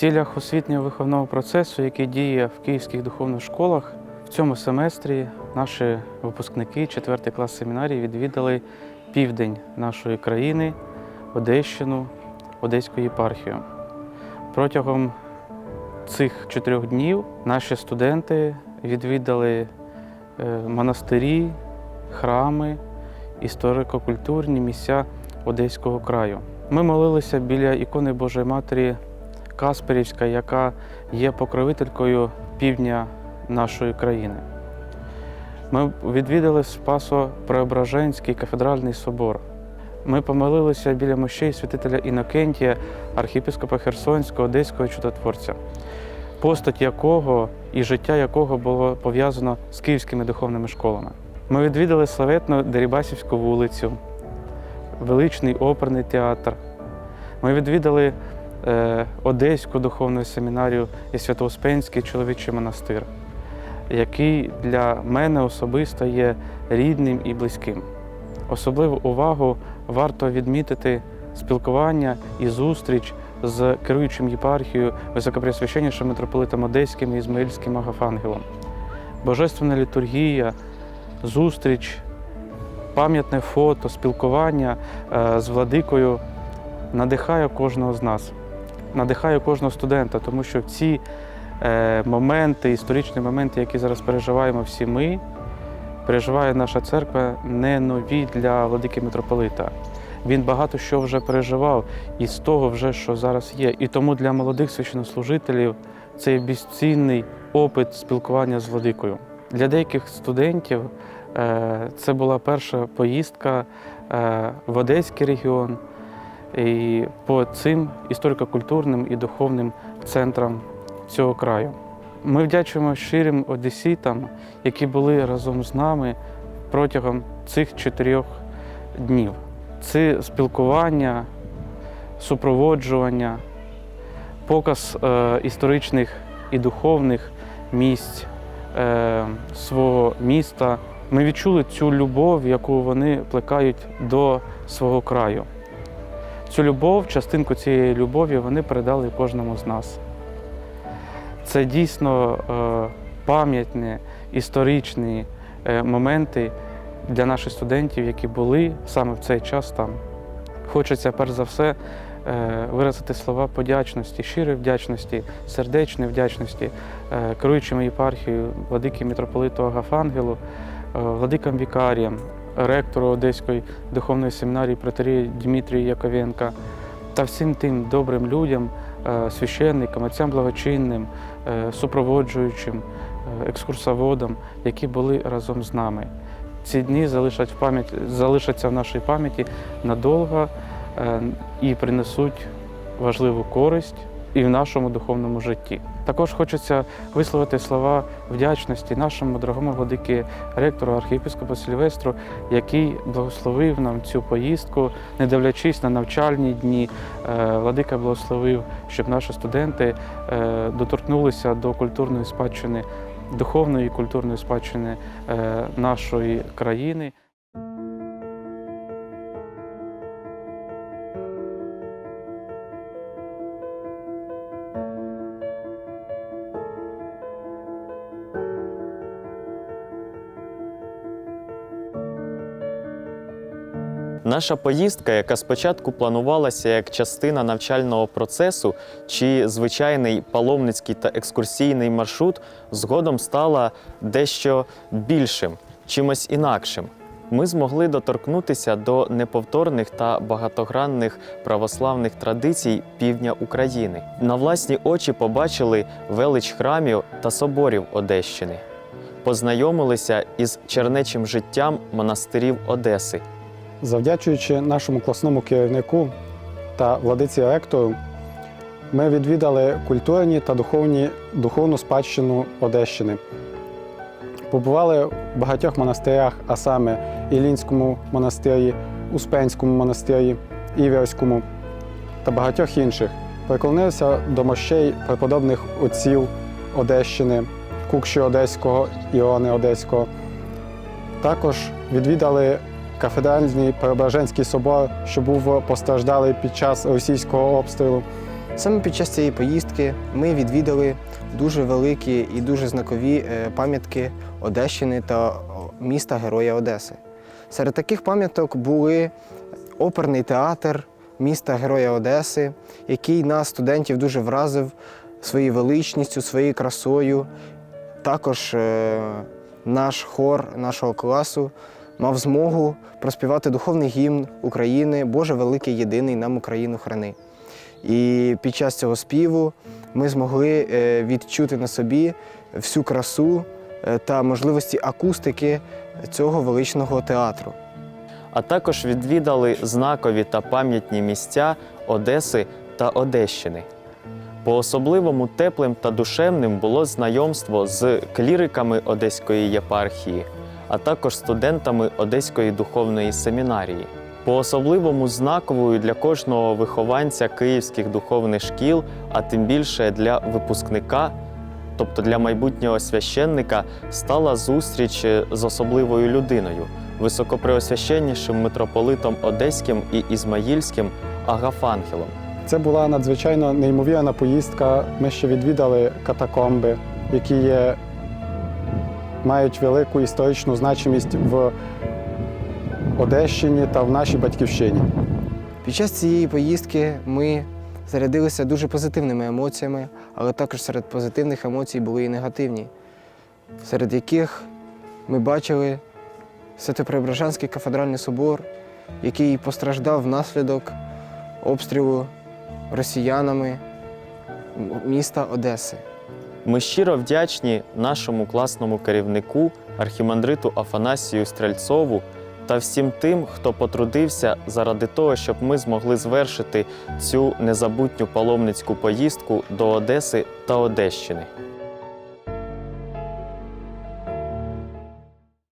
цілях освітнього виховного процесу, який діє в київських духовних школах, в цьому семестрі наші випускники 4 клас семінарії відвідали південь нашої країни, Одещину, Одеську єпархію. Протягом цих чотирьох днів наші студенти відвідали е, монастирі, храми, історико-культурні місця Одеського краю. Ми молилися біля ікони Божої Матері Касперівська, яка є покровителькою півдня нашої країни. Ми відвідали Спасо-Преображенський кафедральний собор. Ми помолилися біля мощей святителя Інокентія, архіпископа Херсонського, Одеського чудотворця, постать якого і життя якого було пов'язано з київськими духовними школами. Ми відвідали славетну Дерибасівську вулицю, величний оперний театр. Ми відвідали Одеську духовну семінарію і Свято-Успенський чоловічий монастир, який для мене особисто є рідним і близьким. Особливу увагу варто відмітити спілкування і зустріч з керуючим єпархією високопресвященнішим митрополитом Одеським і Ізмаїльським Агафангелом. Божественна літургія, зустріч, пам'ятне фото, спілкування е, з владикою надихає кожного з нас, надихає кожного студента, тому що ці е, моменти, історичні моменти, які зараз переживаємо всі ми, переживає наша церква, не нові для владики митрополита. Він багато що вже переживав із того, вже, що зараз є. І тому для молодих священнослужителів це безцінний опит спілкування з владикою. Для деяких студентів е, це була перша поїздка е, в Одеський регіон і по цим історико-культурним і духовним центрам цього краю. Ми вдячуємо щирим одеситам, які були разом з нами протягом цих чотирьох днів. Це спілкування, супроводжування, показ е, історичних і духовних місць е, свого міста. Ми відчули цю любов, яку вони плекають до свого краю. Цю любов, частинку цієї любові вони передали кожному з нас. Це дійсно е, пам'ятні, історичні е, моменти для наших студентів, які були саме в цей час там. Хочеться перш за все е, виразити слова подячності, щирої вдячності, сердечної вдячності керуючим єпархією, владикі митрополиту Агафангелу, владикам вікаріям, ректору Одеської духовної семінарії протерії Дмитрію Яковенка та всім тим добрим людям, е, священникам, отцям благочинним, е, супроводжуючим, е, екскурсоводам, які були разом з нами. Ці дні залишать в пам'ять, залишаться в нашій пам'яті надовго і принесуть важливу користь і в нашому духовному житті. Також хочеться висловити слова вдячності нашому дорогому владикі ректору архієпископу Сильвестру, який благословив нам цю поїздку, не дивлячись на навчальні дні. Е, Владика благословив, щоб наші студенти е, доторкнулися до культурної спадщини, духовної і культурної спадщини е, нашої країни. Наша поїздка, яка спочатку планувалася як частина навчального процесу чи звичайний паломницький та екскурсійний маршрут, згодом стала дещо більшим, чимось інакшим. Ми змогли доторкнутися до неповторних та багатогранних православних традицій півдня України. На власні очі побачили велич храмів та соборів Одещини, познайомилися із чернечим життям монастирів Одеси. Завдячуючи нашому класному керівнику та владиці ректору, ми відвідали культурні та духовні, духовну спадщину Одещини. Побували в багатьох монастирях, а саме Ілінському монастирі, Успенському монастирі, Іверському та багатьох інших. Приклонилися до мощей преподобних отців Одещини, Кукші Одеського, Іони Одеського. Також відвідали кафедральний Преображенський собор, що був постраждалий під час російського обстрілу. Саме під час цієї поїздки ми відвідали дуже великі і дуже знакові е, пам'ятки Одещини та міста Героя Одеси. Серед таких пам'яток були оперний театр міста Героя Одеси, який нас, студентів, дуже вразив своєю величністю, своєю красою. Також е, наш хор нашого класу мав змогу проспівати духовний гімн України Боже великий єдиний нам Україну храни. І під час цього співу ми змогли е, відчути на собі всю красу е, та можливості акустики цього величного театру. а також відвідали знакові та пам'ятні місця Одеси та Одещини. По-особливому теплим та душевним було знайомство з кліриками Одеської єпархії, а також студентами Одеської духовної семінарії. По-особливому знаковою для кожного вихованця київських духовних шкіл, а тим більше для випускника, тобто для майбутнього священника, стала зустріч з особливою людиною, високопреосвященнішим митрополитом Одеським і Ізмаїльським Агафангелом. Це була надзвичайно неймовірна поїздка. Ми ще відвідали катакомби, які є, мають велику історичну значимість в Одещині та в нашій батьківщині. Під час цієї поїздки ми зарядилися дуже позитивними емоціями, але також серед позитивних емоцій були і негативні, серед яких ми бачили Святопреображенський кафедральний собор, який постраждав внаслідок обстрілу росіянами міста Одеси. Ми щиро вдячні нашому класному керівнику, архімандриту Афанасію Стрельцову та всім тим, хто потрудився заради того, щоб ми змогли звершити цю незабутню паломницьку поїздку до Одеси та Одещини.